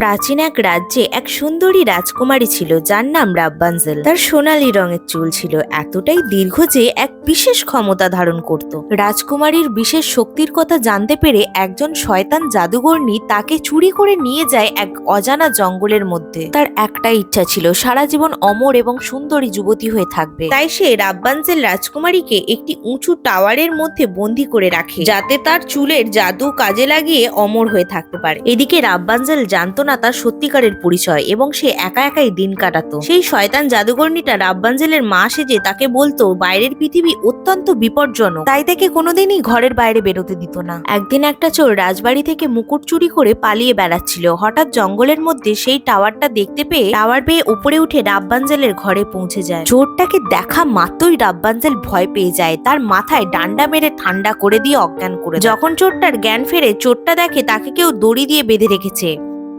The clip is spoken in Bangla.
প্রাচীন এক রাজ্যে এক সুন্দরী রাজকুমারী ছিল, যার নাম রাব্বানজেল। তার সোনালী রঙের চুল ছিল, এতটাই দীর্ঘ যে এক বিশেষ ক্ষমতা ধারণ করত। রাজকুমারীর বিশেষ শক্তির কথা জানতে পেরে একজন শয়তান জাদুঘরনি তাকে চুরি করে নিয়ে যায় এক অজানা জঙ্গলের মধ্যে। তার একটা ইচ্ছা ছিল, সারা জীবন অমর এবং সুন্দরী যুবতী হয়ে থাকবে। তাই সে রাব্বানজেল রাজকুমারীকে একটি উঁচু টাওয়ারের মধ্যে বন্দি করে রাখে, যাতে তার চুলের জাদু কাজে লাগিয়ে অমর হয়ে থাকতে পারে। এদিকে রাব্বানজেল জানতো না তার সত্যিকারের পরিচয় এবং সে একা একাই দিন কাটাতো। সেই শয়তান জাদুকর্ণীটা রাব্বানজেলের মা সেজে তাকে বলতো, বাইরের পৃথিবী অত্যন্ত বিপজ্জনক। তাই তাকে কোনোদিনই ঘরের বাইরে বেরোতে দিত না। একদিন একটা চোর রাজবাড়ি থেকে মুকুট চুরি করে পালিয়ে বেড়াচ্ছিল। হঠাৎ জঙ্গলের মধ্যে সেই টাওয়ারটা দেখতে পেয়ে টাওয়ার পেয়ে উপরে উঠে রাব্বানজেলের ঘরে পৌঁছে যায়। চোরটাকে দেখা মাত্রই রাব্বানজেল ভয় পেয়ে যায়। তার মাথায় ডান্ডা মেরে ঠান্ডা করে দিয়ে অজ্ঞান করে যখন চোরটার জ্ঞান ফেরে, চোরটা দেখে তাকে কেউ দড়ি দিয়ে বেঁধে রেখেছে।